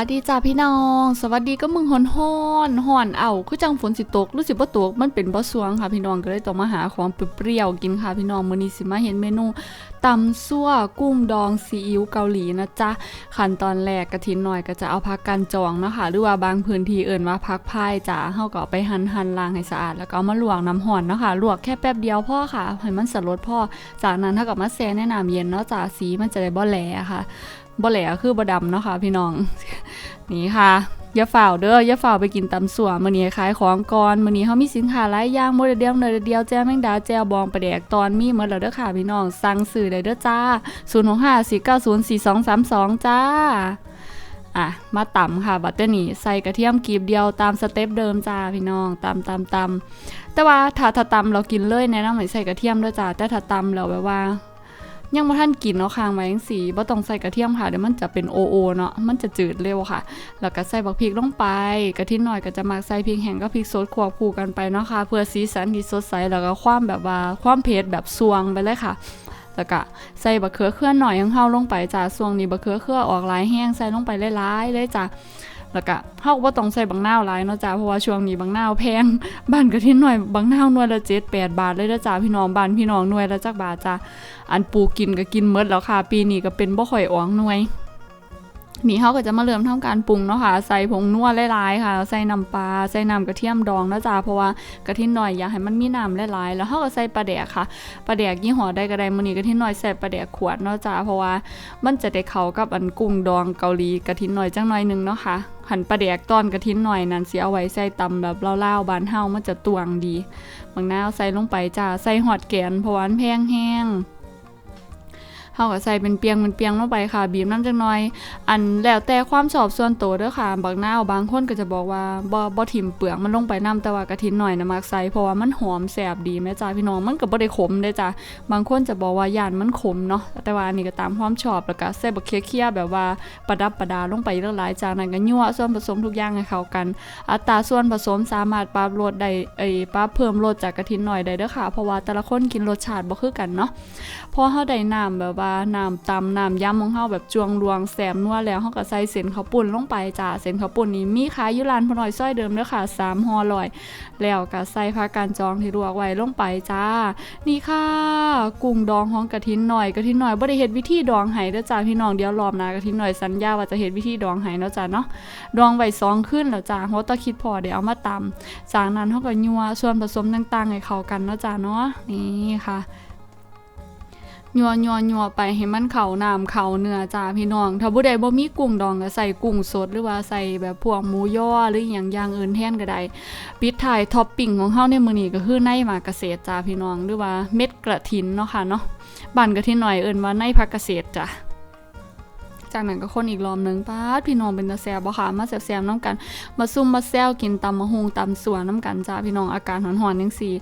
สวัสดีจ้าพี่น้อง สวัสดีก็มึงฮอนฮอนฮอนเอาคือจังฝนสิตกรู้สิบ่ตกมันเป็นบ่สวงค่ะพี่น้องก็เลยต้องมาหาของเปรี้ยวๆกินค่ะพี่น้องมื้อนี้สิมาเห็นเมนูตำซั่วกุ้งดองซีอิ๊วเกาหลีนะจ๊ะขั้นตอนแรกกะทินหน่อยก็จะเอาผักกันจองนะคะหรือว่าบางพื้นที่เอิ่นว่าผักพายจ้าเฮาก็เอาไปหั่นล้างให้สะอาดแล้วก็เอามาลวกน้ำร้อนนะคะลวกแค่แป๊บเดียวพ่อค่ะให้มันสลดพ่อจากนั้นเฮาก็มาแช่ในน้ำเย็นเนาะจ้าสีมันจะได้บ่แหลค่ะบ่แหลกคือบ่ดำเนาะค่ะพี่น้อง นี่ค่ะอย่าฝ่าเด้ออย่าฝ่าไปกินตำสัวมื้อนี้ขายของก่อนมื้อนี้เฮามีสินค้าหลายอย่างบ่ได้เดียวเนเดียวแจ่วแมงดาแจวบองปลาแดกตอนมีหมดแล้วเด้อค่ะพี่น้องสั่งซื้อได้เด้อจ้า0654904232จ้าอะมาตำค่ะบัตเตอร์นี่ใส่กระเทียมกีบเดียวตามสเต็ปเดิมจ้าพี่น้องตำตำตำแต่ว่าถ้าถ้าตำเรากินเลยแนะนำให้ใส่กระเทียมด้วยจ้าแต่ถ้าตำแล้วแบบว่า ยังบ่ท่านกินเนาะค้างไว้จังซี่บ่ต้องใส่กระเทียมค่ะเดี๋ยวมันจะเป็นโอโอเนาะมันจะจืดเร็วค่ะ แล้วก็ใส่บักพริกลงไปกระทิหน่อยก็จะมักใส่พริกแห้งกับพริกสดควบคู่กันไปเนาะค่ะ เพื่อสีสันที่สดใสแล้วก็ความแบบว่าความเผ็ดแบบซวงไปเลยค่ะแล้วก็ใส่บะเขือเครือนหน่อยของเฮาลงไปจ้าส่วงนี้บะเขือเครือออกหลายแห้งใส่ลงไปหลายๆเลยจ้า แล้วก็เฮาก็บ่ต้องใส่บังนาวหลายเนาะจ้าเพราะว่าช่วงนี้บังนาวแพงบ้านกะทิหน่อยบังนาวหน่วยละ7 8บาทเลยเด้อจ้าพี่น้องบ้านพี่น้องหน่วยละจักบาทจ้าอันปูกินก็กินเมดแล้วค่ะ ปีนี้ก็เป็นบ่ค่อยอองหน่วย นี่เขาก็จะมาเริ่มทำการปรุงเนาะค่ะ ใส่ผงนัวหลายๆค่ะ ใส่น้ำปลา ใส่น้ำกระเทียมดองนะจ๊ะ เพราะว่ากระเทียมหน่อยอยากให้มันมีน้ำหลายๆ แล้วเขาก็ใส่ปลาแดกค่ะ ปลาแดกยี่ห้อใดก็ได้มื้อนี้กระเทียมหน่อยใส่ปลาแดกขวดเนาะจ๊ะ เพราะว่ามันจะได้เข้ากับอันกุ้งดองเกาหลีกระเทียมหน่อยจังหน่อยหนึงเนาะค่ะหั่นปลาแดกตอนกระเทียมหน่อยนั่นเสิเอาไว้ใส่ตำแบบเล่าๆบานเฮามันจะตวงดีบางน้าใส่ลงไปจ้าใส่หอดแกนเพราะว่านแพงแห้ง เฮาก็ใส่เป็นเปียงเป็นเปียงลงไปค่ะ บีบน้ำจังหน่อย อันแล้วแต่ความชอบส่วนตัวเด้อค่ะ บางหน้าบางคนก็จะบอกว่าบ่บ่ถิ่มเปลือกมันลงไปน้ำแต่ว่ากระทินหน่อยนะมักใส่เพราะว่ามันหอมแซ่บดีแม่จ้าพี่น้องมันก็บ่ได้ขมเด้จ้ะบางคนจะบอกว่าย่านมันขมเนาะแต่ว่าอันนี้ก็ตามความชอบแล้วก็ใส่บักเคี่ยๆแบบว่าประดับประดาลงไปหลายๆจากนั้นก็ยั่วส่วนผสมทุกอย่างให้เข้ากัน อัตราส่วนผสมสามารถปรับลดได้เอ้ปรับเพิ่มลดจากกระทินหน่อยได้เด้อค่ะ เพราะว่าแต่ละคนกินรสชาติบ่คือกันเนาะพอเฮาได้น้ำแบบว่าน้ำตำน้ำยำของเฮาแบบจวงรวงแสมนัวแล้วเฮาก็ใส่เส้นข้าวปุ้นลงไปจ้าเส้นข้าวปุ้นนี้มีขายอยู่ร้านพอน้อยซอยเดิมเด้อค่ะ3ห่อร้อยแล้วก็ใส่ผักกาดจองที่ลวกไว้ลงไปจ้า นี่ค่ะกุ้งดองของกะทินหน่อยกะทินหน่อยบ่ได้เฮ็ดวิธีดองให้เด้อจ้าพี่น้องเดี๋ยวรอบหน้ากะทินหน่อยสัญญาว่าจะเฮ็ดวิธีดองให้เนาะจ้าเนาะดองไว้สองคืนแล้วจ้าเฮาต้องคิดพอเดี๋ยวเอามาตำจากนั้นเฮาก็ยัวส่วนผสมต่างๆให้เข้ากันเนาะจ้าเนาะนี่ค่ะ ยัวยัวยัวไปให้มันเข่าน้ำเข่าเนื้อจ้าพี่น้อง ถ้าผู้ใดบ่มีกุ้งดองก็ใส่กุ้งสดหรือว่าใส่แบบพวกหมูย่อหรืออย่างอย่างอื่นแทนก็ได้ปิดท้ายท็อปปิ้งของเฮาในมื้อนี้ก็คือในหมากเกษตรจ้าพี่น้องหรือว่าเม็ดกระถินเนาะค่ะเนาะบั่นกระถินหน่อยเอิ้นว่าในผักเกษตรจ้ะ จากนั้นก็คนอีกรอบนึงป้าพี่น้องเป็นตาแซบบ่ค่ะมาแซ่บๆน้ำกัน มาซุ่มมาแซวกินตำมะฮุงตำสวนน้ำกันจ้าพี่น้องอาการหอนๆยังสี่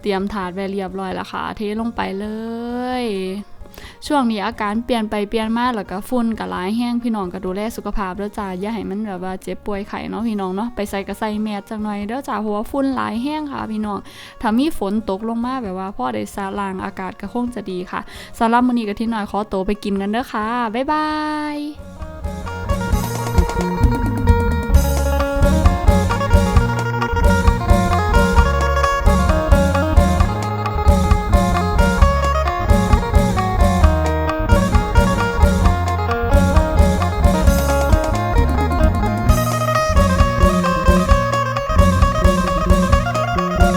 เตรียมถาดไว้เรียบร้อยแล้วค่ะ เทลงไปเลย ช่วงนี้อาการเปลี่ยนไปเปลี่ยนมาแล้วก็ฝุ่นก็หลายแห้งพี่น้องก็ดูแลสุขภาพเด้อจ้าอย่าให้มันแบบว่าเจ็บป่วยไข้เนาะพี่น้องเนาะไปใส่ก็ใส่แมสจังหน่อยเด้อจ้าเพราะว่าฝุ่นหลายแห้งค่ะพี่น้องถ้ามีฝนตกลงมาแบบว่าพ่อได้สาลางอากาศก็คงจะดีค่ะสำหรับมื้อนี้ก็ที่น้อยขอตัวไปกินกันเด้อค่ะบ๊ายบาย